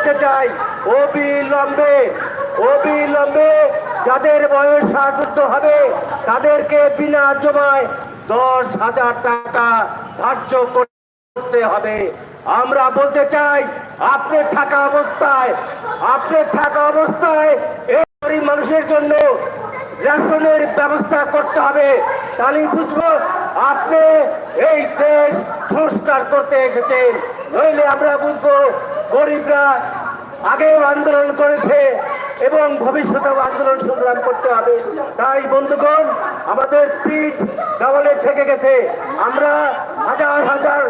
বলতে চাই। অবিলম্বে অবিলম্বে যাদের বয়স ষাট হবে, তাদেরকে বিনা জমায় দশ হাজার টাকা ধার্য করতে হবে। আমরা বলতে চাই, আপনি থাকা অবস্থায়, আপনি থাকা অবস্থায় এই গরিব মানুষের জন্য রেশনের ব্যবস্থা করতে হবে। তাহলে বুঝব আপনি এই দেশ সংস্কার করতে এসেছেন। নইলে আমরা বুঝব গরিবরা আগেও আন্দোলন করেছে এবং ভবিষ্যতেও আন্দোলন সংগ্রাম করতে হবে। তাই, বন্ধুগণ, আমাদের পিঠ দেওয়ালে ঠেকে গেছে। আমরা হাজার হাজার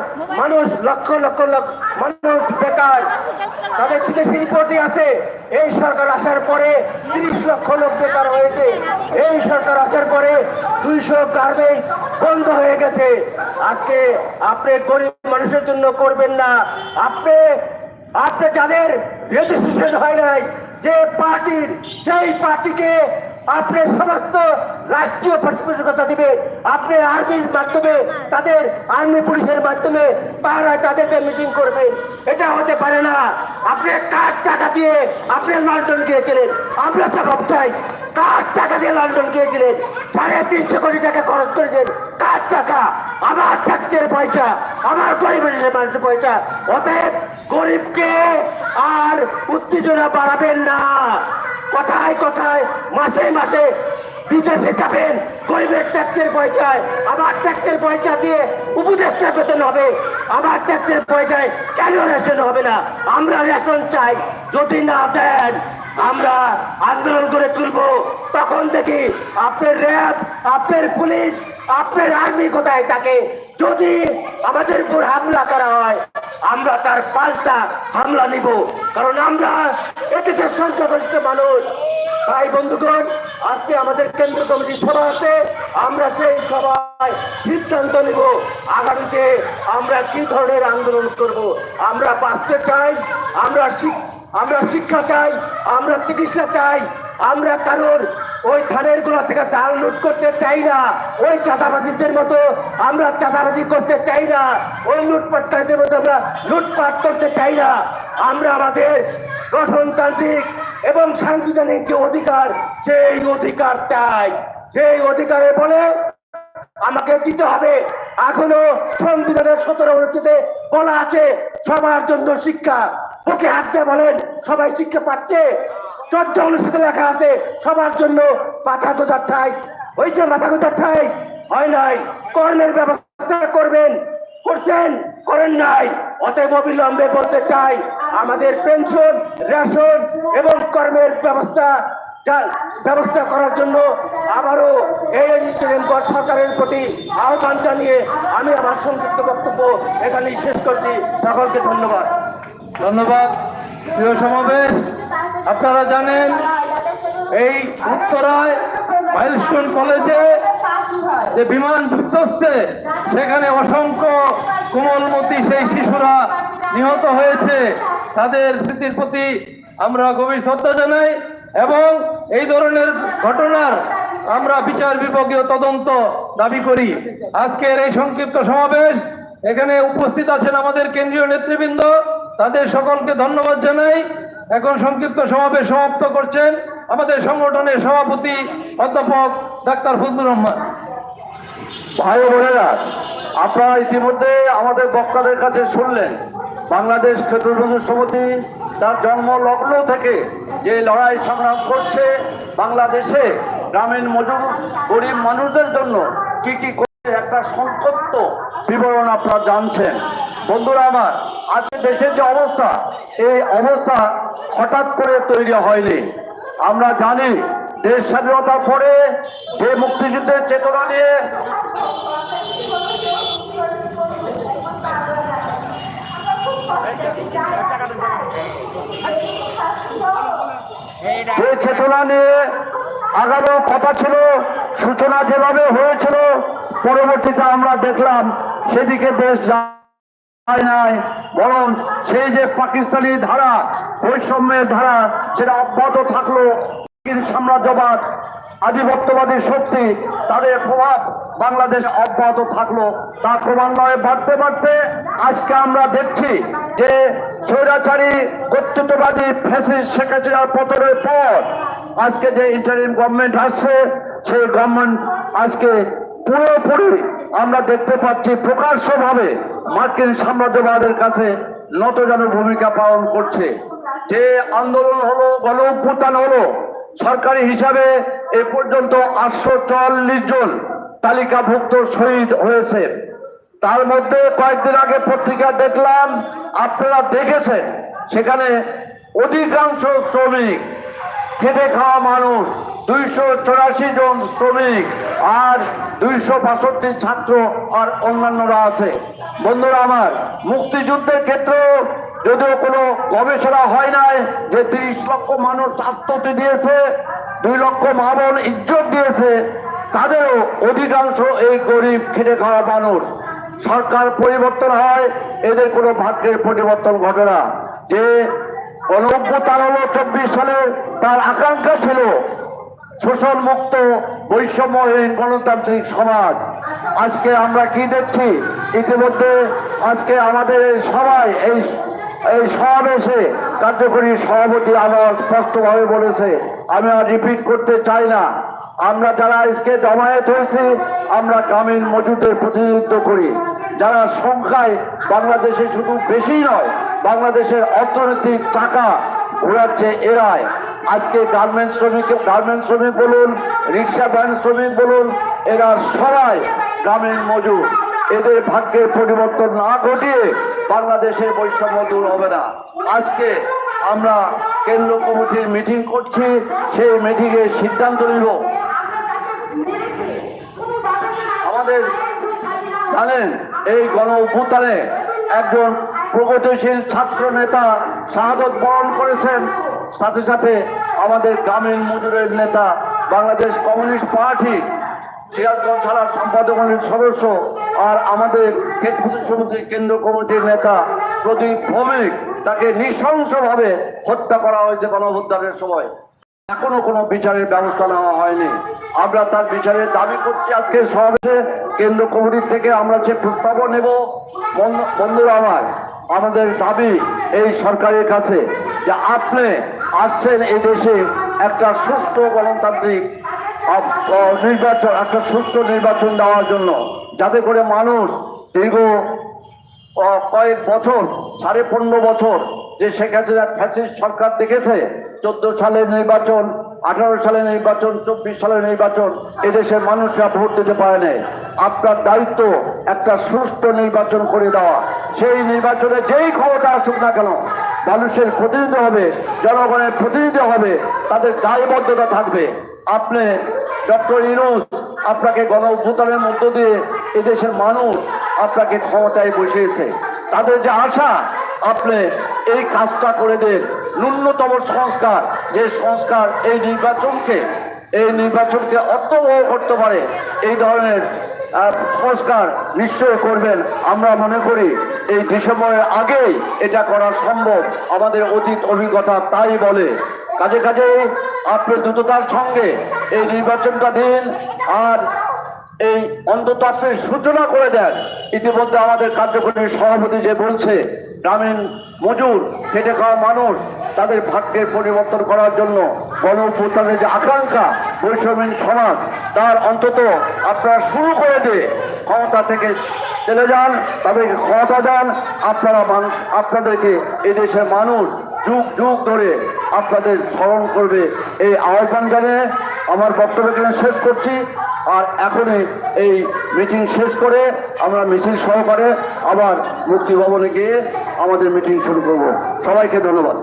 মানুষ, লক্ষ লক্ষ লক্ষ মানুষ বেকার। তাদের বিদেশি রিপোর্টে আছে। এই সরকার আসার পরে তিরিশ লক্ষ লোক বেকার হয়েছে। এই সরকার আসার পরে দুইশো গার্মেন্টস বন্ধ হয়ে গেছে। আজকে আপনি গরিব মানুষের জন্য করবেন না। আপনি আপনি যাদের রেজিস্ট্রেশন হয় নাই যে পার্টির, সেই পার্টিকে আপনি সমস্ত রাষ্ট্রীয় পৃষ্ঠপোষকতা দিবে, আপনি আর্মির মাধ্যমে, তাদের আর্মি পুলিশের মাধ্যমে পাহারায় তাদেরকে মিটিং করবেন এটা হতে পারে না। আপনি কার টাকা দিয়ে আপনি লন্ডন গিয়েছিলেন? আমরা জবাব চাই কার টাকা দিয়ে লন্ডন গিয়েছিলেন? সাড়ে তিনশো কোটি টাকা খরচ করেছেন। কার টাকা, আমার ট্যাক্সের পয়সা, আমার গরিবের মানুষের পয়সা। অতএব গরিবকে আর উত্তেজনা বাড়াবেন না। কথায় কথায় মাসে মাসে বিদেশে যাবেন, গরিবের ট্যাক্সের পয়সায়, আমার ট্যাক্সের পয়সা দিয়ে উপদেষ্টা বেতন হবে, আমার ট্যাক্সের পয়সায় কেন রেশন হবে না? আমরা রেশন চাই, যদি না দেন আমরা আন্দোলন করে তুলব। তখন দেখি আপনার র্যাব, আপনার পুলিশ, আপনার আর্মি কোথায় থাকে? যদি আমাদের উপর হামলা করা হয়, আমরা তার পাল্টা হামলা নিব। কারণ আমরা এদেশের সংখ্যাগরিষ্ঠ মানুষ। ভাই বন্ধুগণ, আজকে আমাদের কেন্দ্র কমিটির সভা আছে। আমরা সেই সভায় সিদ্ধান্ত নিব আগামীতে আমরা কি ধরনের আন্দোলন করব। আমরা বাঁচতে চাই, আমরা শিক- আমরা শিক্ষা চাই, আমরা চিকিৎসা চাই, আমরা কারোর ওই ধানেরগুলা থেকে চাল লুট করতে চাই না, ওই চাঁদাবাজিদের মতো আমরা চাঁদাবাজি করতে চাই না, ওই লুটপাটকারীদের মতো আমরা লুটপাট করতে চাই না। আমরা আমাদের গঠনতান্ত্রিক এবং সাংবিধানিক যে অধিকার, সেই অধিকার চাই। সেই অধিকারে বলে আমাকে দিতে হবে, এখনও সংবিধানের সতেরো অনুচ্ছেদে বলা আছে, সবার জন্য শিক্ষা। ওকে হাত দিয়ে বলেন, সবাই শিক্ষা পাচ্ছে। চোদ্দ অনুষ্ঠিত লেখা আছে, সবার জন্য মাথা গোজার ঠাই। ওই যে মাথা ঠাই, হয় নাই। কর্মের ব্যবস্থা করবেন, করছেন, করেন নাই। অতএব অবিলম্বে বলতে চাই, আমাদের পেনশন, রেশন এবং কর্মের ব্যবস্থা ব্যবস্থা করার জন্য আবারও এই মেম্বার সরকারের প্রতি আহ্বান জানিয়ে আমি আমার সংক্ষিপ্ত বক্তব্য এখানেই শেষ করছি। সকলকে ধন্যবাদ। ধন্যবাদ। প্রিয় সমাবেশ, আপনারা জানেন, এই উত্তরায় মাইলস্টোন কলেজে যে বিমান যুক্তস্তে সেখানে অসংখ্য কোমলমতি সেই শিশুরা নিহত হয়েছে। তাদের স্মৃতির প্রতি আমরা গভীর শ্রদ্ধা জানাই এবং এই ধরনের ঘটনার আমরা বিচার বিভাগীয় তদন্ত দাবি করি। আজকের এই সংক্ষিপ্ত সমাবেশ এখানে উপস্থিত আছেন আমাদের কেন্দ্রীয় নেতৃবৃন্দ। তাদের সকলকে ধন্যবাদ জানাই। এখন সংক্ষিপ্ত সমাবেশ সমাপ্ত করছেন আমাদের সংগঠনের সভাপতি অধ্যাপক ডাক্তার ফজলুর রহমান। ভাই বোনেরা, আপনারা ইতিমধ্যে আমাদের বক্তাদের কাছে শুনলেন, বাংলাদেশ খেতুর সমিতি তার জন্ম লগ্ন থেকে যে লড়াই সংগ্রাম করছে বাংলাদেশে গ্রামীণ মজুর, গরিব মানুষদের জন্য কি কি একটা সংক্ষিপ্ত বিবরণ আপনারা জানছেন। বন্ধুরা আমার আজকে দেশের যে অবস্থা এই অবস্থা হঠাৎ করে তৈরি হয়নি। আমরা জানি দেশ স্বাধীনতার পরে যে মুক্তিযুদ্ধের চেতনা নিয়ে যে চেতনা নিয়ে আগানোর কথা ছিল, সূচনা যেভাবে হয়েছিল, পরবর্তীতে আমরা দেখলাম সেদিকে দেশ যায় নাই, বরং সেই যে পাকিস্তানি ধারা, বৈষম্যের ধারা, সেটা অব্যাহত থাকল। সাম্রাজ্যবাদ, আধিপত্যবাদী শক্তি, তাদের প্রভাব বাংলাদেশ অব্যাহত থাকল। তার ক্রমান্বয়ে বাড়তে বাড়তে আজকে আমরা দেখছি যে স্বৈরাচারী, কর্তৃত্ববাদী ফ্যাসিস্ট শেখ হাসিনার পতনের পর আজকে যে ইন্টারিম গভর্নমেন্ট আসছে, সেই গভর্নমেন্ট আজকে পুরোপুরি আমরা দেখতে পাচ্ছি প্রকাশ্যভাবে মার্কিন সাম্রাজ্যবাদের কাছে নতজন ভূমিকা পালন করছে। যে আন্দোলন হলো গণ অভ্যুত্থান হলো, সরকারি হিসাবে এ পর্যন্ত আটশো চল্লিশ জন তালিকাভুক্ত শহীদ হয়েছে। তার মধ্যে কয়েকদিন আগে পত্রিকা দেখলাম, আপনারা দেখেছেন, সেখানে অধিকাংশ শ্রমিক খেটে খাওয়া মানুষ, দুইশো চৌরাশি জন শ্রমিক আর দুইশো বাষট্টি ছাত্র আর অন্যান্যরা আছে। বন্ধুরা আমার, মুক্তিযুদ্ধের ক্ষেত্রেও যদিও কোনো গবেষণা হয় নাই যে তিরিশ লক্ষ মানুষ আত্মহত্যা দিয়েছে, দুই লক্ষ মা বোন ইজ্জত দিয়েছে, তাদেরও অধিকাংশ এই গরিব খেটে খাওয়া মানুষ। সরকার পরিবর্তন হয়, এদের কোনো ভাগ্যের পরিবর্তন ঘটে না। যে অনভ্যতার হলো চব্বিশ সালে তার আকাঙ্ক্ষা ছিল শোষণ মুক্ত বৈষম্যহীন গণতান্ত্রিক সমাজ। আজকে আমরা কি দেখছি? ইতিমধ্যে আজকে আমাদের সবাই, এই এই সমাবেশে কার্যকরী সভাপতি আমার স্পষ্টভাবে বলেছে, আমি আর রিপিট করতে চাই না। আমরা যারা আজকে জমায়েত হয়েছি, আমরা গ্রামীণ মজুদের প্রতিনিধিত্ব করি। যারা সংখ্যায় বাংলাদেশে শুধু বেশি নয়, বাংলাদেশের অর্থনৈতিক টাকা ঘোরাচ্ছে এরাই। আজকে গার্মেন্টস শ্রমিক গার্মেন্টস শ্রমিক বলুন, রিক্সা ভ্যান শ্রমিক বলুন, এরা সবাই গ্রামীণ মজুর। এদের ভাগ্যের পরিবর্তন না ঘটিয়ে বাংলাদেশের বৈষম্য দূর হবে না। আজকে আমরা কেন্দ্র কমিটির মিটিং করছি, সেই মিটিংয়ে সিদ্ধান্ত নিব। আমাদের জানেন, এই গণ অভ্যুত্থানে একজন প্রগতিশীল ছাত্র নেতা শাহাদত বরণ করেছেন। সাথে সাথে আমাদের গ্রামীণ মজুরের নেতা বাংলাদেশ কমিউনিস্ট পার্টি, সিরাজগঞ্জ জেলার সম্পাদক সদস্য আর আমাদের সমিতির কেন্দ্র কমিটির নেতা প্রদীপ ভৌমিক, তাকে নৃশংসভাবে হত্যা করা হয়েছে গণহত্যার সময়। এখনও কোনো বিচারের ব্যবস্থা নেওয়া হয়নি। আমরা তার বিচারের দাবি করছি আজকে সমাবেশে। কেন্দ্র কমিটির থেকে আমরা যে প্রস্তাবও নেব বন্ধুরা আমার, আমাদের দাবি এই সরকারের কাছে যে আপনি আসছেন এই দেশে একটা সুস্থ গণতান্ত্রিক নির্বাচন, একটা সুস্থ নির্বাচন দেওয়ার জন্য। যাতে করে মানুষ দীর্ঘ কয়েক বছর, সাড়ে পনেরো বছর যে শেখ হাসিনা ফ্যাসিস্ট সরকার দেখেছে, চোদ্দ সালের নির্বাচন, আঠারো সালের নির্বাচন, চব্বিশ সালের নির্বাচন এদেশের মানুষরা ভোট দিতে পারে নাই। আপনার দায়িত্ব একটা সুষ্ঠু নির্বাচন করে দেওয়া। সেই নির্বাচনে যেই ক্ষমতা আসুক না কেন মানুষের প্রতিনিধি হবে, জনগণের প্রতিনিধি হবে, তাদের দায়বদ্ধতা থাকবে। আপনি ডক্টর ইনুস আপনাকে গণ অভ্যুত্থানের মধ্য দিয়ে এদেশের মানুষ আপনাকে ক্ষমতায় বসিয়েছে। তাদের যে আশা, আপনি এই কাজটা করে দেন। ন্যূনতম সংস্কার, যে সংস্কার এই নির্বাচনকে এই নির্বাচনকে অর্থবহ করতে পারে, এই ধরনের সংস্কার নিশ্চয় করবেন। আমরা মনে করি এই ডিসেম্বরের আগেই এটা করা সম্ভব। আমাদের অতীত অভিজ্ঞতা তাই বলে। কাজে কাজে আপনি দ্রুততার সঙ্গে এই নির্বাচনটা দিন আর এই অন্তত আপনি সূচনা করে দেন। ইতিমধ্যে আমাদের কার্যকরী সভাপতি যে বলছে গ্রামীণ মজুর খেটে খাওয়া মানুষ তাদের ভাগ্যের পরিবর্তন করার জন্য গণ যে আকাঙ্ক্ষা বৈষম্যহীন সমাজ, তার অন্তত আপনারা শুরু করে দিয়ে ক্ষমতা থেকে চলে যান, তাদেরকে ক্ষমতা দেন। আপনারা মানুষ, আপনাদেরকে এদেশের মানুষ যুগ যুগ ধরে আপনাদের স্মরণ করবে। এই আহ্বান জানিয়ে আমার বক্তব্য এখানে শেষ করছি। আর এখনই এই মিটিং শেষ করে আমরা মিছিল সহকারে আবার মুক্তি ভবনে গিয়ে আমাদের মিটিং শুরু করব। সবাইকে ধন্যবাদ।